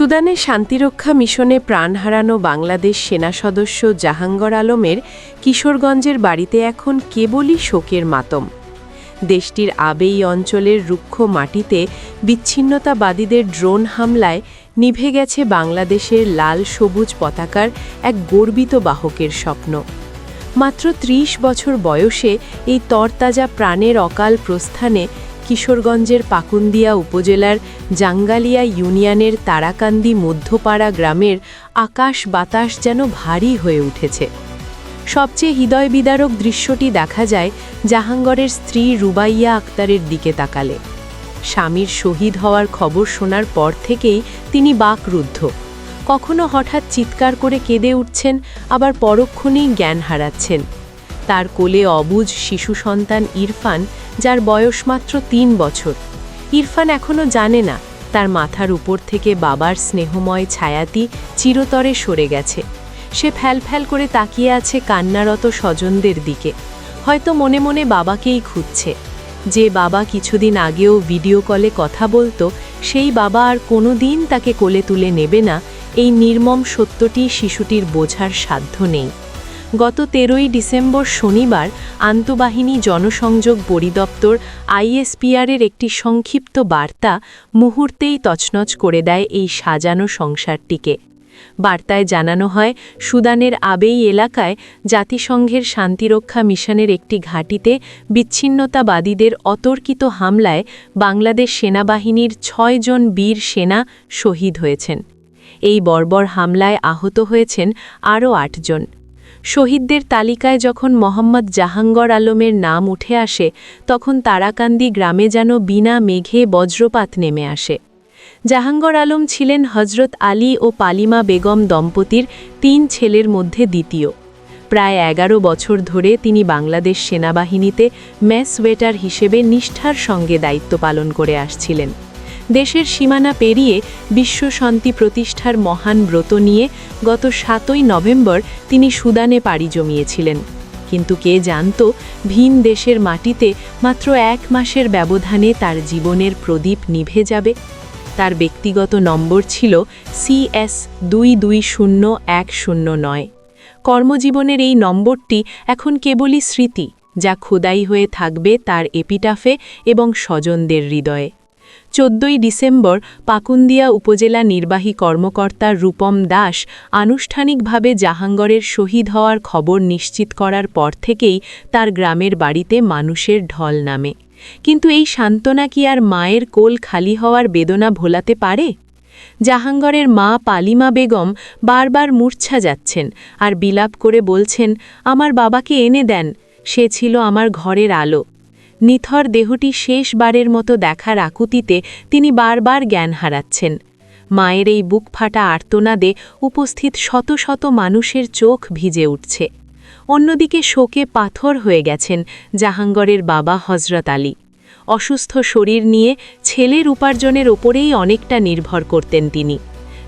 সুদানে শান্তিরক্ষা মিশনে প্রাণ হারানো বাংলাদেশ সেনা সদস্য জাহাঙ্গর আলমের কিশোরগঞ্জের বাড়িতে এখন কেবলই শোকের মাতম। দেশটির আবেই অঞ্চলের রুক্ষ মাটিতে বিচ্ছিন্নতাবাদীদের ড্রোন হামলায় নিভে গেছে বাংলাদেশের লাল সবুজ পতাকার এক গর্বিত বাহকের স্বপ্ন। মাত্র ত্রিশ বছর বয়সে এই তরতাজা প্রাণের অকাল প্রস্থানে কিশোরগঞ্জের পাকুন্দিয়া উপজেলার জাঙ্গালিয়া ইউনিয়নের তারাকান্দি মধ্যপাড়া গ্রামের আকাশ বাতাস যেন ভারী হয়ে উঠেছে। সবচেয়ে হৃদয় বিদারক দৃশ্যটি দেখা যায় জাহাঙ্গরের স্ত্রী রুবাইয়া আক্তারের দিকে তাকালে। স্বামীর শহীদ হওয়ার খবর শোনার পর থেকেই তিনি বাকরুদ্ধ। কখনো হঠাৎ চিৎকার করে কেঁদে উঠছেন, আবার পরক্ষণেই জ্ঞান হারাচ্ছেন। তার কোলে অবুজ শিশু সন্তান ইরফান যার বয়স মাত্র তিন বছর। ইরফান এখনও জানে না, তার মাথার উপর থেকে বাবার স্নেহময় ছায়াতি চিরতরে সরে গেছে। সে ফ্যালফ্যাল করে তাকিয়ে আছে কান্নারত স্বজনদের দিকে। হয়তো মনে মনে বাবাকেই খুঁজছে। যে বাবা কিছুদিন আগেও ভিডিও কলে কথা বলতো, সেই বাবা আর কোনো দিন তাকে কোলে তুলে নেবে না, এই নির্মম সত্যটি শিশুটির বোঝার সাধ্য নেই। গত তেরোই ডিসেম্বর শনিবার আন্তঃবাহিনী জনসংযোগ পরিদপ্তর আইএসপিআরের একটি সংক্ষিপ্ত বার্তা মুহূর্তেই তছনছ করে দেয় এই সাজানো সংসারটিকে। বার্তায় জানানো হয়, সুদানের আবেই এলাকায় জাতিসংঘের শান্তিরক্ষা মিশনের একটি ঘাঁটিতে বিচ্ছিন্নতাবাদীদের অতর্কিত হামলায় বাংলাদেশ সেনাবাহিনীর ছয়জন বীর সেনা শহীদ হয়েছেন। এই বর্বর হামলায় আহত হয়েছেন আরও আটজন। শহীদদের তালিকায় যখন মোহাম্মদ জাহাঙ্গর আলমের নাম উঠে আসে, তখন তারাকান্দি গ্রামে যেন বিনা মেঘে বজ্রপাত নেমে আসে। জাহাঙ্গর আলম ছিলেন হজরত আলী ও পালিমা বেগম দম্পতির তিন ছেলের মধ্যে দ্বিতীয়। প্রায় এগারো বছর ধরে তিনি বাংলাদেশ সেনাবাহিনীতে ম্যাস ওয়েটার হিসেবে নিষ্ঠার সঙ্গে দায়িত্ব পালন করে আসছিলেন। দেশের সীমানা পেরিয়ে বিশ্ব শান্তি প্রতিষ্ঠার মহান ব্রত নিয়ে গত সাতই নভেম্বর তিনি সুদানে পাড়ি জমিয়েছিলেন। কিন্তু কে জানত, ভিন দেশের মাটিতে মাত্র এক মাসের ব্যবধানে তার জীবনের প্রদীপ নিভে যাবে। তার ব্যক্তিগত নম্বর ছিল সিএস দুই দুই শূন্য এক শূন্য নয়। কর্মজীবনের এই নম্বরটি এখন কেবলই স্মৃতি, যা খোদাই হয়ে থাকবে তার এপিটাফে এবং স্বজনদের হৃদয়ে। চোদ্দই ডিসেম্বর পাকুন্দিয়া উপজেলা নির্বাহী কর্মকর্তা রূপম দাস আনুষ্ঠানিকভাবে জাহাঙ্গরের শহীদ হওয়ার খবর নিশ্চিত করার পর থেকেই তার গ্রামের বাড়িতে মানুষের ঢল নামে। কিন্তু এই সান্ত্বনা কি আর মায়ের কোল খালি হওয়ার বেদনা ভোলাতে পারে? জাহাঙ্গরের মা পালিমা বেগম বারবার মূর্ছা যাচ্ছেন আর বিলাপ করে বলছেন, আমার বাবাকে এনে দেন, সে ছিল আমার ঘরের আলো। নিথর দেহটি শেষবারের মতো দেখার আকুতিতে তিনি বারবার জ্ঞান হারাচ্ছেন। মায়ের এই বুক ফাটা আর্তনাদে উপস্থিত শত শত মানুষের চোখ ভিজে উঠছে। অন্যদিকে শোকে পাথর হয়ে গেছেন জাহাঙ্গরের বাবা হজরত আলী। অসুস্থ শরীর নিয়ে ছেলের উপার্জনের ওপরেই অনেকটা নির্ভর করতেন তিনি।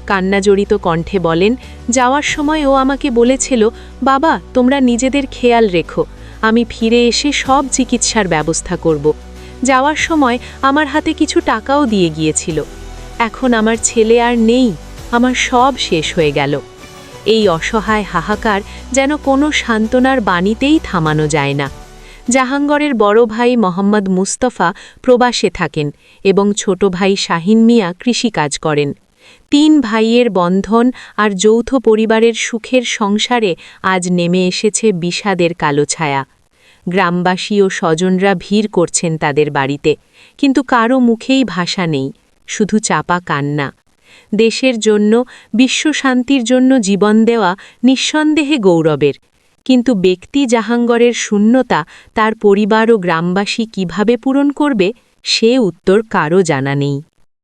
কান্নাজড়িত কণ্ঠে বলেন, যাওয়ার সময় ও আমাকে বলেছিল, বাবা, তোমরা নিজেদের খেয়াল রেখো আমি ফিরে এসে সব চিকিৎসার ব্যবস্থা করব। যাওয়ার সময় আমার হাতে কিছু টাকাও দিয়ে গিয়েছিল। এখন আমার ছেলে আর নেই, আমার সব শেষ হয়ে গেল। এই অসহায় হাহাকার যেন কোনো সান্ত্বনার বাণীতেই থামানো যায় না। জাহাঙ্গরের বড় ভাই মোহাম্মদ মুস্তফা প্রবাসে থাকেন এবং ছোট ভাই শাহিন মিয়া কৃষিকাজ করেন। তিন ভাইয়ের বন্ধন আর যৌথ পরিবারের সুখের সংসারে আজ নেমে এসেছে বিষাদের কালো ছায়া। গ্রামবাসী ও স্বজনরা ভিড় করছেন তাদের বাড়িতে, কিন্তু কারও মুখেই ভাষা নেই, শুধু চাপা কান্না। দেশের জন্য বিশ্বশান্তির জন্য জীবন দেওয়া নিঃসন্দেহে গৌরবের, কিন্তু ব্যক্তি জাহাঙ্গরের শূন্যতা তার পরিবার ও গ্রামবাসী কীভাবে পূরণ করবে, সে উত্তর কারও জানা নেই।